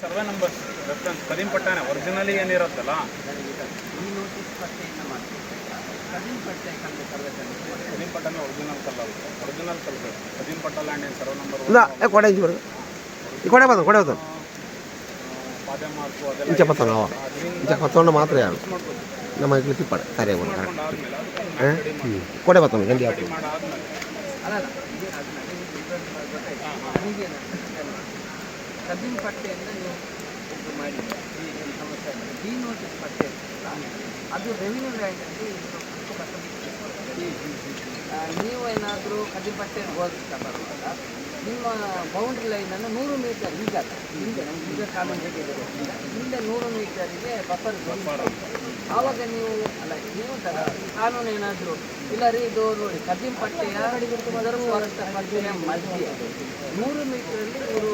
Survey number reference ಕದೀಮ್ ಪಟ್ಟಾನೆ originally ಏನಿರುತ್ತಲ್ಲ? ಈ ನೋಟಿಸ್ ಪಟ್ಟಿಯನ್ನು ಮಾಡ್ತೀವಿ ಕದಿನ ಪಟ್ಟೆ ಕಂಡು ಸರ್ವೇತನ ಕದೀಂ ಪಟ್ಟನೆ ಒರಿಜಿನಲ್ ಕಲ್ಲ ಒರಿಜಿನಲ್ ಕಲ್ಬೇಕು ಕದೀಂ ಪಟ್ಟ ಲ್ಯಾಂಡ್ ಏನು ಸರ್ವೆ ನಂಬರ್ ಇಲ್ಲ ಏ ಕೊಡೆ ಇಂಚು ಬರೋದು ಈ ಕೊಡೆ ಬಂದು ಕೊಡೆ ಬಂದು. ಪಾದೆ ಮಾರ್ಕು ಅದೆಲ್ಲ ಇಂಚ ಅವ ಮಾತ್ರ ಯಾರು? ನಮ್ಮ ಇಲ್ಲಿ ತಿಪ್ಪಾಡೆ ಸರಿ ಕರೆಕ್ಟ್ ಅದಕ್ಕೆ ಕೊಡೆ ಗಂಡಿ ಹಾಕು ಇದು. ಕದಿನ ಪಟ್ಟೆಯನ್ನು ನೀವು ಇದು. ಮಾಡಿ ಈ ಸಮಸ್ಯೆ. ಡಿ ನೋಟಿಸ್ ಪಟ್ಟೆ ಅದು ರೆವಿನ್ಯೂ ಲ್ಯಾಂಡಲ್ಲಿ ನೀವು ಏನಾದರೂ ಕಡಿ ಬಟ್ಟೆ ಹೋಗ್ತಾ ಬರುವಾಗ ನಿಮ್ಮ ಬೌಂಡ್ರಿ ಲೈನನ್ನು ನೂರು ಮೀಟರ್ ಈಗ ಹಿಂದೆ ನಮ್ಗೆ ಈಗ ಕಾನೂನು ಹೇಗಿದೆ. ಹಿಂದೆ ನೂರು ಮೀಟರಿಗೆ ಬಫರ್ ಆವಾಗ ನೀವು ಅಲ್ಲ ನೀವು ತರ ಕಾನೂನು ಏನಾದರೂ ಇಲ್ಲ ರೀ ಇದು ನೋಡಿ ಕದ್ದಿನ ಪಟ್ಟೆಯ ಮಧ್ಯ ಪಟ್ಟೆಯ ಮಧ್ಯೆ. ನೂರು ಮೀಟರಲ್ಲಿ ಇವರು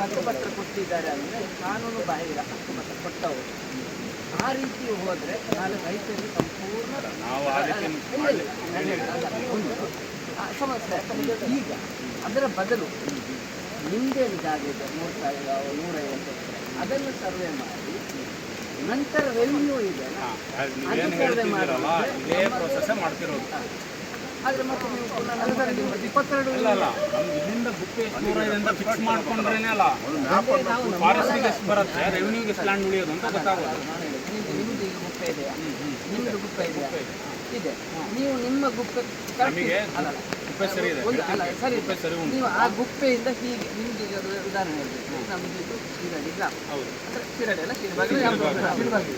ಹಕ್ಕುಪತ್ರ ಕೊಟ್ಟಿದ್ದಾರೆ ಅಂದರೆ ಕಾನೂನು ಬಾಹಿರ ಹಕ್ಕುಪತ್ರ ಕೊಟ್ಟವರು. ಆ ರೀತಿ ಹೋದ್ರೆ ನಾನು ರೈತರಿಗೆ ಸಂಪೂರ್ಣ ಸಮಸ್ಯೆ. ಯಾಕಂದ್ರೆ ಈಗ ಅದರ ಬದಲು ನಿಮ್ದೇನು ಜಾಗ ಇದೆ ಮೂರು ಸಾವಿರ ನೂರೈವತ್ತು ಅದನ್ನು ಸರ್ವೆ ಮಾಡಿ ನಂತರ ರೆವಿನ್ಯೂ ಇದೆ ಆದ್ರೆ ಮಾಡ್ತಿರೋದು. ಮತ್ತೆ ನೀವು ಪುನಃ ಇಪ್ಪತ್ತೆರಡು ಇಲ್ಲ ಇಲ್ಲಿಂದ ಅಂತ ಫಿಕ್ಸ್ ಮಾಡ್ಕೊಂಡ್ರೇನೆ ಅಲ್ಲ. ಫಾರೆಸ್ಟಿಗೆ ಎಷ್ಟು ಬರುತ್ತೆ ರೆವಿನ್ಯೂಗೆ ಎಷ್ಟು ಲ್ಯಾಂಡ್ ಉಳಿಯೋದು ಅಂತ ಗೊತ್ತಾಗೋದು ನಾನು ಹೇಳಿದ್ದು, ನಿಮ್ದು ನಿಮ್ದು ಈಗ ಗುಪ್ಪೆ ಇದೆಯಾ? ನಿಮ್ಮದು ಗುಪ್ಪ ಇದೆಯಾ? ಇದೆ. ನೀವು ನಿಮ್ಮ ಗುಪ್ಪೆ ಅಲ್ಲ. ಸರಿ ಇದೆ. ಒಂದು ಅಲ್ಲ ಸರಿ ಗುಪ್ಪೆ ಸರಿ ನೀವು ಆ ಗುಪ್ಪೆಯಿಂದ ಹೀಗೆ ನಿಮ್ಗೆ ಈಗ ಉದಾಹರಣೆ ಹೇಳಬೇಕು. ನಮ್ಮದು ಇದು ಶಿರಡಿ ಗ್ರಾಮ. ಅಂದ್ರೆ ಶಿರಡಿ ಅಲ್ಲ ಶಿರಬಾಗಿ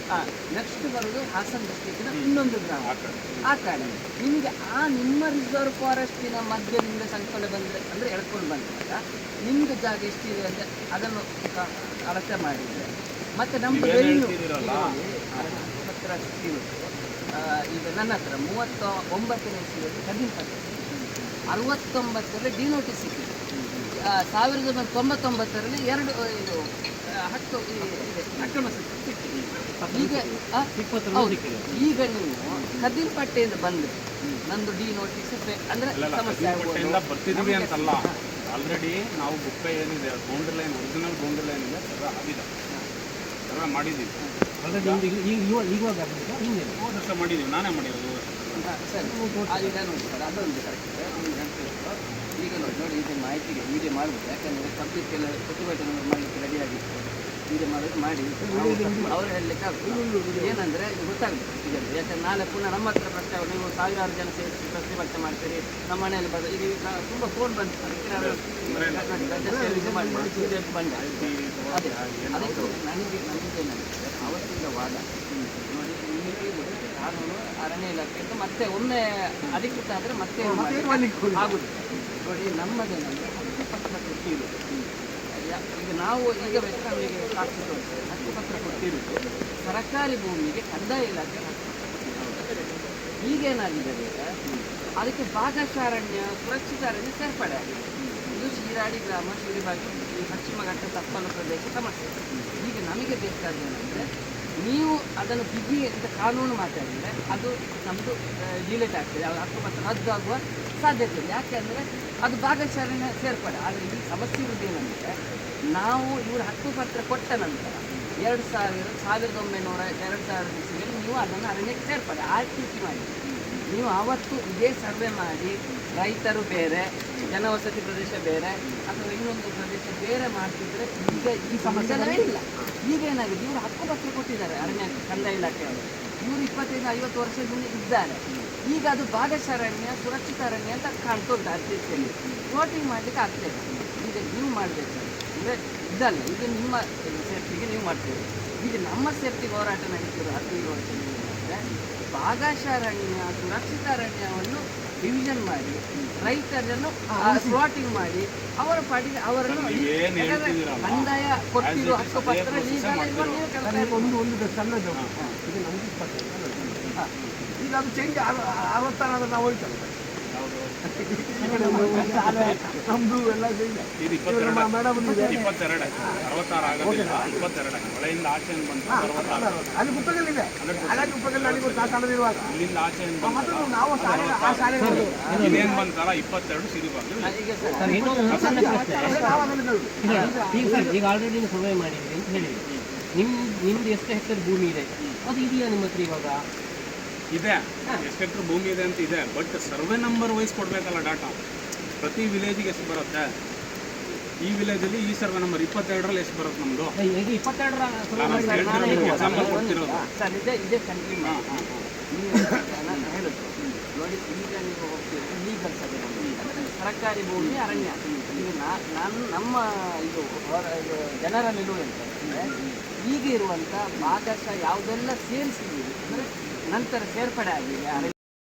ನೆಕ್ಸ್ಟ್ ಬರೋದು ಹಾಸನ ಡಿಸ್ಟ್ರಿಕ್ಟಿನ ಇನ್ನೊಂದು ಗ್ರಾಮ. ಆ ಕಾರಣ ನಿಮ್ಗೆ ಆ ನಿಮ್ಮ ರಿಸರ್ವ್ ಫಾರೆಸ್ಟಿನ ಮಧ್ಯದಿಂದ ಸಂಕಲೆ ಬಂದರೆ ಅಂದ್ರೆ ಎಳ್ಕೊಂಡು ಬಂದಾಗ ನಿಮ್ದು ಜಾಗ ಎಷ್ಟಿದೆ ಅಂತ ಅದನ್ನು ಅಳತೆ ಮಾಡಿದ್ರೆ ಮತ್ತೆ ನಮ್ದು ಇರುತ್ತೆ ಆ, ಈಗ ನನ್ನ ಹತ್ರ ಮೂವತ್ತ ಒಂಬತ್ತನೇ ಇಸ್ವಿಯಲ್ಲಿ ಹದಿನೆಂಟು ಅರವತ್ತೊಂಬತ್ತರಲ್ಲಿ ಡಿನೋಟಿಸ್ ಸಿಕ್ಕಿದೆ. ಆ, ಸಾವಿರದ ಒಂಬೈನೂರ ತೊಂಬತ್ತೊಂಬತ್ತರಲ್ಲಿ ಎರಡು ಇದು ಹತ್ತು ಅಕ್ರಮ ಸಿಕ್ಕಿದೆ. ಈಗ. ಈಗ ನೀವು ಕದಿಲ್ ಪಟ್ಟೆಯಿಂದ ಬಂದ್ರೆ ನಂದು ಡಿ ನೋಟಿಸ್ ಅಂದ್ರೆ ಸಮಸ್ಯೆ ಬರ್ತಿದ್ವಿ ಅಂತಲ್ಲ. ಆಲ್ರೆಡಿ ನಾವು ಬುಕ್ ಏನಿದೆ boundary line original boundary line ಇದೆ ಅದಿದೆ ಆಗಿದೆ. ಸರ್ವೆ ಮಾಡಿದ್ದೀವಿ. ಹೋದ ವರ್ಷ ಮಾಡಿದ್ದೀವಿ. ನಾನೇ ಮಾಡಿರೋದು ಅದೊಂದು ಕರೆಕ್ಟ್ ಈಗ ನೋಡಿ ನೋಡಿ ಇದು ಮಾಹಿತಿಗೆ ವಿಡಿಯೋ ಮಾಡ್ಬೋದು ಯಾಕಂದರೆ ಕಂಪ್ಲೀಟ್ ಎಲ್ಲ ಪ್ರತಿಭಟನೆ ಮಾಡಲಿಕ್ಕೆ ರೆಡಿ ಆಗಿತ್ತು ವಿಡಿಯೋ ಮಾಡೋದು ಮಾಡಿ ಅವ್ರು ಹೇಳಲಿಕ್ಕೆ ಆಗ್ತದೆ ಏನಂದರೆ ಇದು ಗೊತ್ತಾಗಬೇಕು ಈಗ ಯಾಕಂದ್ರೆ ನಾಳೆ ಪುನಃ ನಮ್ಮ ಹತ್ರ ಪ್ರಶ್ನೆ ಆಗುತ್ತೆ. ನೀವು ಸಾವಿರಾರು ಜನ ಸೇರಿಸಿ ಪ್ರತಿಭಟನೆ ಮಾಡ್ತೀರಿ ನಮ್ಮ ಮನೆಯಲ್ಲಿ ಬಂದ ಈಗ ತುಂಬ ಫೋನ್ ಬಂತು ಅದಕ್ಕೆ ನಾನು just ಇದು ಮಾಡಿ ಇದಕ್ಕೆ ಅದೇ ಅದಕ್ಕೆ ನನಗೆ ನನಗೇನಂದ್ರೆ ಅವತ್ತಿಂದ ವಾದ ನೋಡಿ ನಿಮಗೆ ಕಾನೂನು ಅರಣ್ಯ ಇಲಾಖೆ ಅಂತ ಮತ್ತೆ ಒಮ್ಮೆ ಅಧಿಕೃತ ಆದರೆ ಮತ್ತೆ ಆಗುದಿಲ್ಲ ನೋಡಿ ನಮ್ಮದೇನಂದ್ರೆ ಹಕ್ಕುಪತ್ರ ಕೊಟ್ಟಿರುವುದು ಯಾ- ಈಗ ನಾವು ಈಗ ಬೇಕಾದ್ರೆ ನಮಗೆ ಹಕ್ಕು ಪತ್ರ ಕೊಟ್ಟಿರುವುದು ಸರ್ಕಾರಿ ಭೂಮಿಗೆ ಕಂದಾಯ ಇಲಾಖೆ. ಈಗೇನಾಗಿದೆ ಈಗ? ಅದಕ್ಕೆ ಭಾಗಶಾರಣ್ಯ, ಸುರಕ್ಷಿತ ಅರಣ್ಯ ಸೇರ್ಪಡೆ ಆಗಿದೆ. ಇದು ಶಿರಾಡಿ ಗ್ರಾಮ, ಶಿರಿಬಾಗಿ, ಪಶ್ಚಿಮ ಘಟ್ಟ, ತಪ್ಪಲು ಪ್ರದೇಶ ಸಮಸ್ಯೆ. ಈಗ ನಮಗೆ ಬೇಕಾದೇನೆಂದರೆ ನೀವು ಅದನ್ನು ಬಿಗಿ ಅಂತ ಕಾನೂನು ಮಾತಾಡಿದರೆ ಅದು ನಮ್ಮದು ಡಿಲೇಟ್ ಆಗ್ತದೆ. ಅದು ಹಕ್ಕುಪತ್ರ ರದ್ದಾಗುವ ಸಾಧ್ಯತೆ ಇದೆ ಯಾಕೆಂದರೆ ಅದು ಭಾಗಶಃ ಸೇರ್ಪಡೆ. ಆದರೆ ಈ ಸಮಸ್ಯೆ ಇರುವುದೇನೆಂದರೆ ನಾವು ಇವರು ಹಕ್ಕುಪತ್ರ ಕೊಟ್ಟ ನಂತರ ಎರಡು ಸಾವಿರ ಸಾವಿರದ ಒಂಬೈನೂರ ಎರಡು ಸಾವಿರದ ಇಸ್ವಿಯಲ್ಲಿ ನೀವು ಅದನ್ನು ಅರಣ್ಯಕ್ಕೆ ಸೇರ್ಪಡೆ. ಆರ್ ಟಿ ಸಿ ಮಾಡಿ. ನೀವು ಆವತ್ತು ಇದೇ ಸರ್ವೆ ಮಾಡಿ ರೈತರು ಬೇರೆ ಜನವಸತಿ ಪ್ರದೇಶ ಬೇರೆ ಅಥವಾ ಇನ್ನೊಂದು ಪ್ರದೇಶ ಬೇರೆ ಮಾಡ್ತಿದ್ರೆ ಈಗ ಈ ಸಮಸ್ಯೆ ಇಲ್ಲ. ಈಗ ಏನಾಗಿದೆ? ಇವರು ಹಕ್ಕುಪತ್ರ ಕೊಟ್ಟಿದ್ದಾರೆ ಅರಣ್ಯ ಕಂದಾಯ ಇಲಾಖೆಯವರು ಇವರು ಇಪ್ಪತ್ತೈದು ಐವತ್ತು ವರ್ಷದಿಂದ ಇದ್ದಾರೆ. ಈಗ ಅದು ಭಾಗಶಾರಣ್ಯ ಸುರಕ್ಷಿತ ಅರಣ್ಯ ಅಂತ ಕಾಣ್ತಾ ಉಂಟು ಅರ್ಜಿಯಲ್ಲಿ ವೋಟಿಂಗ್ ಮಾಡಲಿಕ್ಕೆ ಆಗ್ತದೆ ಈಗ ನೀವು ಮಾಡಬೇಕು. ಅಂದರೆ ಇದಲ್ಲ ಇದು ನಿಮ್ಮ ಸೇಫ್ಟಿಗೆ ನೀವು ಮಾಡ್ತೀರಿ. ಈಗ ನಮ್ಮ ಸೇಫ್ಟಿ ಹೋರಾಟ ನಡೀತಿರೋ ಹದಿನೈದು ಇರುವ ಅಂದರೆ ಭಾಗಶಾರಣ್ಯ ಸುರಕ್ಷಿತ ಅರಣ್ಯವನ್ನು ಡಿವಿಷನ್ ಮಾಡಿ ರೈತರನ್ನು ಸ್ಲಾಟಿಂಗ್ ಮಾಡಿ ಅವರ ಪಾಟಿಗೆ ಅವರನ್ನು ಕಂದಾಯ ಕೊಟ್ಟಿರುವ ಹಕ್ಕುಪತ್ರ ಅದೇ ಒಂದು ಒಂದು ಸಣ್ಣದು ಈಗ ಅದು ಚೇಂಜ್ ಅರವತ್ತಾರ ನಾವು ಹೋಯ್ತಲ್ಲ? ನಮ್ದು ಎಲ್ಲ ಅಲ್ಲಿ ಪುಸ್ತಕಗಳಿದೆ ಅಲ್ಲಲ್ಲಿ ಪುಸ್ತಕದಲ್ಲಿ ನನಗೆ ಗೊತ್ತಾ ಮತ್ತು ಬಂತಲ್ಲ ನಾವು ಶಾಲೆ ಆ ಶಾಲೆ ಇಪ್ಪತ್ತೆರಡು ಈಗ ಅದನ್ನು ಆಲ್ರೆಡಿ ಸರ್ವೇ ಸರ್ವೆ ಅಂತ ಹೇಳಿ ನಿಮ್ ನಿಮ್ದು ಎಷ್ಟು ಹೆಕ್ಟರ್ ಭೂಮಿ ಇದೆ? ಅದು ಇದೆಯಾ ನಿಮ್ಮ ಹತ್ರ ಇವಾಗ? ಇದೆ. ಎಷ್ಟು ಭೂಮಿ ಇದೆ ಅಂತ ಇದೆ. ಬಟ್ ಸರ್ವೆ ನಂಬರ್ ವೈಸ್ ಕೊಡಬೇಕಲ್ಲ ಡಾಟಾ ಪ್ರತಿ ವಿಲೇಜಿಗೆ ಎಷ್ಟು ಬರುತ್ತೆ? ಈ ವಿಲೇಜಲ್ಲಿ ಈ ಸರ್ವೆ ನಂಬರ್ ಇಪ್ಪತ್ತೆರಡರಲ್ಲಿ ಎಷ್ಟು ಬರುತ್ತೆ ನಮ್ಮದು ಕೊಡ್ತಿರೋದು. ಇದೇ ಇದೇ ನೋಡಿ ಈಗ ನೀವು ಲೀಗಲ್ ಸರ್ಕಾರಿ ಭೂಮಿ ಅರಣ್ಯ. ಈಗ ನಾನು ನಮ್ಮ ಇದು ಇದು ಜನರ ನಿಲುವು ಅಂತ ಹೇಳಿದ್ರೆ, ಈಗ ಇರುವಂಥ ಭಾಗಶಃ ಯಾವುದೆಲ್ಲ ಸೇರಿಸಿದ್ದೀವಿ ಅಂದರೆ ನಂತರ ಸೇರ್ಪಡೆ ಆಗಿದೆ ಅರಣ್ಯ